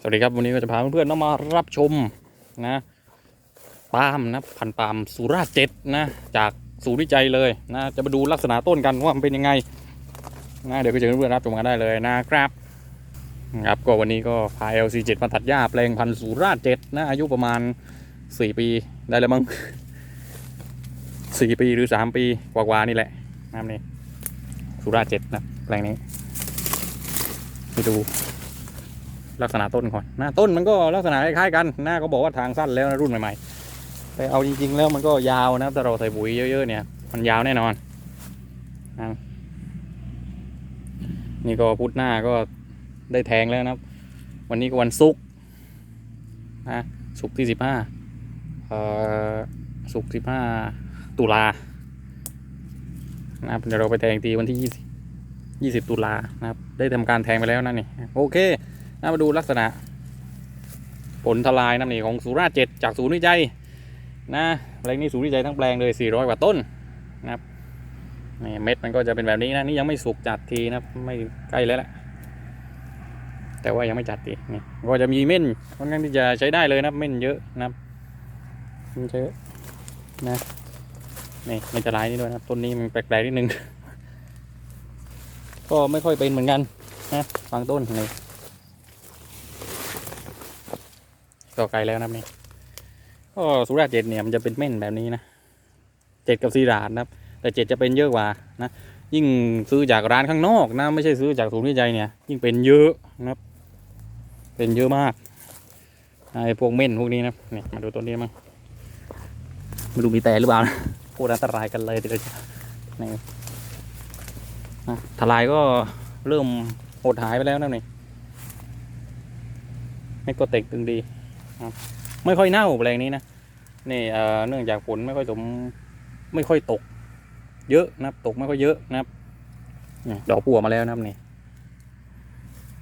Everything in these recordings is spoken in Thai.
สวัสดีครับวันนี้ก็จะพาเพื่อนๆน้องมารับชมนะปาล์มนะพันปาล์มสุราเจ็ดนะจากศูนย์วิจัยเลยนะจะมาดูลักษณะต้นกันว่ามันเป็นยังไงนะเดี๋ยวก็เจอเพื่อนๆรับชมกันได้เลยนะครับครับก็วันนี้ก็พา LC7 มาตัดหญ้าแปลงพันสุราเจ็ดนะอายุประมาณ 4 ปีได้แล้วมั้ง4 ปีหรือ 3 ปีกว่าๆนี่แหละนะครับนี่สุราเจ็ดนะแปลงนี้ไปดู ลักษณะต้นก่อนหน้าต้นมันก็ลักษณะคล้ายๆกันหน้าก็บอกว่าทางสั้นแล้วนะรุ่นใหม่ๆ แต่เอาจริง ๆ แล้วมันก็ยาวนะครับถ้าเราใส่ปุ๋ยเยอะๆเนี่ย มันยาวแน่นอนนะนี่ก็พุธหน้าก็ได้แทงแล้วนะครับ วันนี้ก็วันศุกร์นะศุกร์ที่สิบห้าเอ่อศุกร์สิบห้าตุลานะครับเดี๋ยวเราไปแทงตีวันที่ยี่สิบยี่สิบตุลานะครับ ได้ทำการแทงไปแล้วนั่นนี่ โอเค นะมาดูลักษณะ ผลทลายน้ำหนีของสุราเจ็ดจากศูนย์วิจัยนะแปลงนี้ศูนย์วิจัยทั้งแปลงเลย 400 กว่าต้นนะครับนี่เม็ดมันก็จะเป็นแบบนี้นะนี่ยังไม่สุกจัดทีนะไม่ใกล้แล้วแหละแต่ว่ายังไม่จัดทีนี่ก็จะมีเม่นค่อนข้างที่จะใช้ได้เลยนะเม่นเยอะนะครับเม่นเยอะนะนี่ไม่จะลายนี่ด้วยนะต้นนี้มันแปลกๆนิดนึง ก็ไม่ค่อยเป็นเหมือนกันนะบางต้นนี่ ก็ไกลแล้วนะครับนี่ก็สุราเจ็ดเนี่ยมันจะเป็นเม่นแบบนี้นะเจ็ดกับซีราดนะครับ แต่เจ็ดจะเป็นเยอะกว่านะยิ่งซื้อจากร้านข้างนอกนะไม่ใช่ซื้อจากศูนย์วิจัยเนี่ยยิ่งเป็นเยอะนะครับ เป็นเยอะมากไอ้พวกเม่นพวกนี้นะนี่มาดูตัวนี้มั้งไม่รู้มีแต่หรือเปล่านะโคตรอันตรายกันเลยทีเดียวนี่นะทลายก็เริ่มหดหายไปแล้วนะนี่ไม่ก็เต็กตึงดี ไม่ค่อยเน่าแปลงนี้นะนี่เนื่องจากฝนไม่ค่อยสมไม่ค่อยตก เยอะนะครับตกไม่ค่อยเยอะนะครับดอกปัวมาแล้วนะครับนี่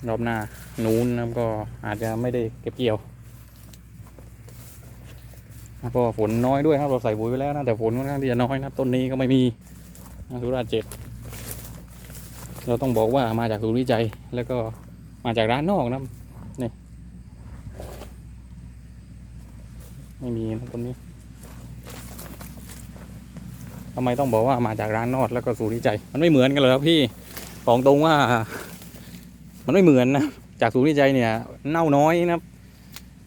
รอบหน้านู้นนะครับก็อาจจะไม่ได้เก็บเกี่ยวแล้วก็ฝนน้อยด้วยครับเราใส่ปุ๋ยไปแล้วนะแต่ฝนค่อนข้างที่จะน้อยนะต้นนี้ก็ไม่มีนะสุราเจ็ดเราต้องบอกว่ามาจากศูนย์วิจัยแล้วก็มาจากร้านนอกนะครับ ไม่มีนะต้นนี้ทำไมต้องบอกว่ามาจากร้านนอดแล้วก็สูตรวิจัย มันไม่เหมือนกันเลยครับพี่บอกตรงว่า มันไม่เหมือนนะจากสูตรวิจัยเนี่ย เน่าน้อยนะครับ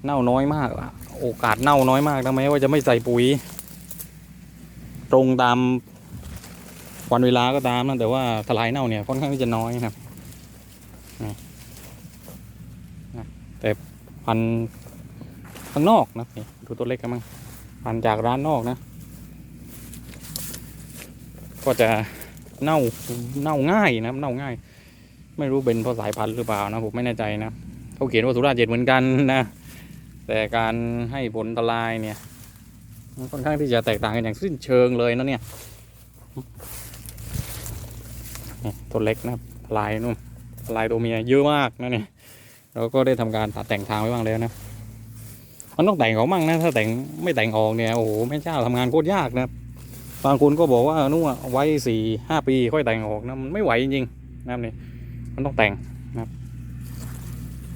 เน่าน้อยมากโอกาสเน่าน้อยมากนะแม้ว่าจะไม่ใส่ปุ๋ย ตรงตามวันเวลาก็ตามนะแต่ว่าทลายเน่าเนี่ยค่อนข้างที่จะน้อยนะครับแต่พัน ข้างนอกนะนี่ดูตัวเล็กกันมั้งพันจากร้านนอกนะ ก็จะเน่าเน่าง่ายนะเน่าง่าย ไม่รู้เป็นเพราะสายพันธุ์หรือเปล่านะผมไม่แน่ใจนะเขาเขียนว่าสุราษฎร์เจ็ดเหมือนกันนะแต่การให้ผลทลายเนี่ยค่อนข้างที่จะแตกต่างกันอย่างสิ้นเชิงเลยนะเนี่ยนี่ตัวเล็กนะครับลายนู่นทลายตัวเมียเยอะมากนะเนี่ยเราก็ได้ทำการตัดแต่งทางไว้บ้างแล้วนะ มันต้องแต่งเขามั่งนะ ถ้าแต่งไม่แต่งออกเนี่ยโอ้โหแม่เจ้าทำงานโคตรยากนะบางคนก็บอกว่านู่นอะไว้สี่ห้าปีค่อยแต่งออกนะมันไม่ไหวจริงๆนะครับนี่มันต้องแต่งนะครับ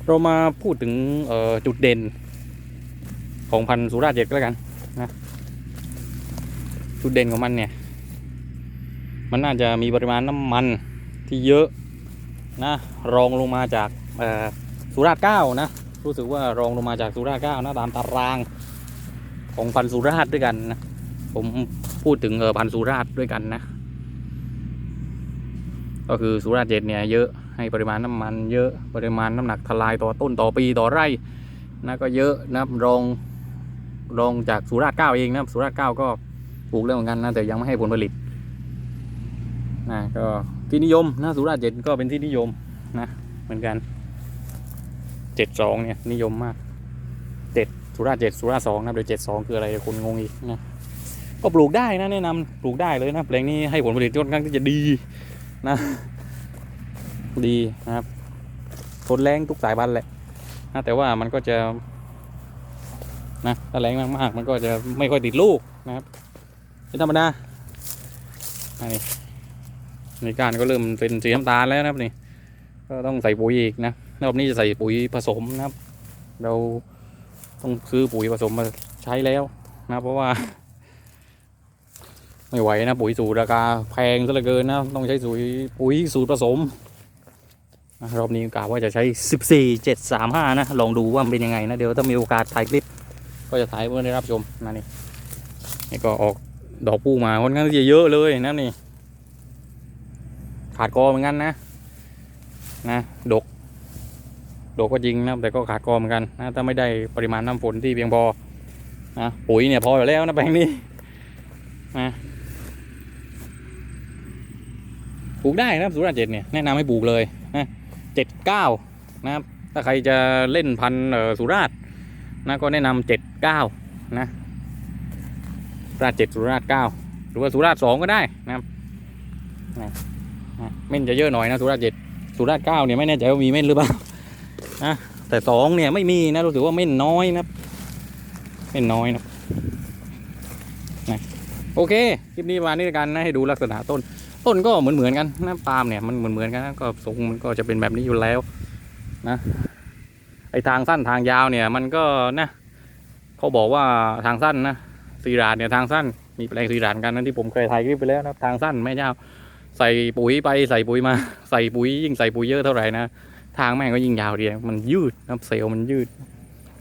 เรามาพูดถึงจุดเด่นของพันธุ์สุราษฎร์เจ็ดก็แล้วกันนะจุดเด่นของมันเนี่ย มันน่าจะมีปริมาณน้ำมันที่เยอะนะรองลงมาจากสุราษฎร์เก้านะ รู้สึกว่ารองลงมาจากสุราษฎร์เก้านะตามตารางของพันสุราษฎร์ด้วยกันนะ ผมพูดถึงเออพันสุราษฎร์ด้วยกันนะ ก็คือสุราษฎร์เจ็ดเนี่ยเยอะให้ปริมาณน้ำมันเยอะปริมาณน้ำหนักทลายต่อต้นต่อปีต่อไร่นะก็เยอะนะรองรองจากสุราษฎร์เก้าเองนะสุราษฎร์เก้าก็ปลูกแล้วเหมือนกันนะแต่ยังไม่ให้ผลผลิตนะก็ที่นิยมนะสุราษฎร์เจ็ดก็เป็นที่นิยมนะเหมือนกัน เจ็ดสองเนี่ยนิยมมากเจ็ดสุราเจ็ดสุราสองนะเดี๋ยวเจ็ดสองคืออะไรเดี๋ยวคนงงอีกนะก็ปลูกได้นะแนะนำปลูกได้เลยนะแปลงนี้ให้ผลผลิตค่อนข้างที่จะดีนะดีนะครับทนแรงทุกสายพันธุ์แหละนะแต่ว่ามันก็จะนะถ้าแรงมากๆมันก็จะไม่ค่อยติดลูกนะครับเป็นธรรมดานนี้ในการก็เริ่มเป็นสีน้ำตาลแล้วนะครับนี่ก็ต้องใส่ปุ๋ยอีกนะ รอบนี้จะใส่ปุ๋ยผสมนะครับ เราต้องซื้อปุ๋ยผสมมาใช้แล้วนะเพราะว่า ไม่ไหวนะปุ๋ยสูตรราคาแพงซะเหลือเกินนะต้องใช้ปุ๋ยปุ๋ยสูตรผสมรอบนี้กะว่าจะใช้ 14 735 นะ ลองดูว่ามันเป็นยังไงนะ เดี๋ยวถ้ามีโอกาสถ่ายคลิป ก็จะถ่ายเพื่อได้รับชมนะนี่นี่ก็ออกดอกปูมาค่อนข้างจะเยอะเลยนะนี่ ขาดกอเหมือนกันนะ นะ ดก ดกก็จริงนะแต่ก็ขาดกอเหมือนกันนะถ้าไม่ได้ปริมาณน้ำฝนที่เพียงพอนะปุ๋ยเนี่ยพออยู่แล้วนะแปลงนี้นะปลูกได้นะครับสุราษฎร์เจ็ดเนี่ยแนะนำให้ปลูกเลยนะเจ็ดเก้านะครับถ้าใครจะเล่นพันธุ์สุราษฎร์นะก็แนะนำเจ็ดเก้านะสุราษฎร์เจ็ดสุราษฎร์เก้าหรือว่าสุราษฎร์สองก็ได้นะครับนะเม่นจะเยอะหน่อยนะสุราษฎร์เจ็ดสุราษฎร์เก้าเนี่ยไม่แน่ใจว่ามีเม่นหรือเปล่า นะแต่สองเนี่ยไม่มีนะรู้สึกว่าเม่น้อยนะครับเม่น้อยนะนะโอเคคลิปนี้มานี้กันนะให้ดูลักษณะต้น ต้นก็เหมือนเหมือนๆกันนะปาล์มเนี่ยมันเหมือนเหมือนๆกันนะก็ทรงมันก็จะเป็นแบบนี้อยู่แล้วนะไอทางสั้นทางยาวเนี่ยมันก็นะเขาบอกว่าทางสั้นนะสีราดเนี่ยทางสั้นมีแปลงสีราดกันนะที่ผมเคยถ่ายคลิปไปแล้วนะทางสั้นแม่เจ้าใส่ปุ๋ยไปใส่ปุ๋ยมา ใส่ปุ๋ยยิ่งใส่ปุ๋ยเยอะเท่าไหร่นะ ทางแม่งก็ยิ่งยาวดีมันยืดนะเซลล์มันยืด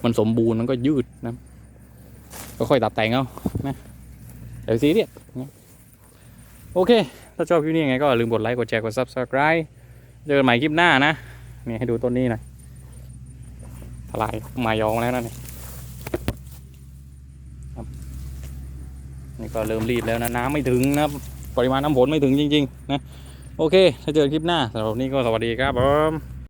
มันสมบูรณ์มันก็ยืดนะก็ค่อยตัดแต่งเอานะเดี๋ยวซีเรียสโอเค ถ้าชอบคลิปนี้ยังไงก็อย่าลืมกดไลค์กดแชร์กด subscribe เจอกันใหม่คลิปหน้านะนี่ให้ดูต้นนี้หน่อยทลายมายองแล้วนะนี่นี่ก็เริ่มรีบแล้วนะน้ำไม่ถึงนะปริมาณน้ำฝนไม่ถึงจริง ๆ นะ โอเค ถ้าเจอคลิปหน้าสำหรับวันนี้ก็สวัสดีครับผม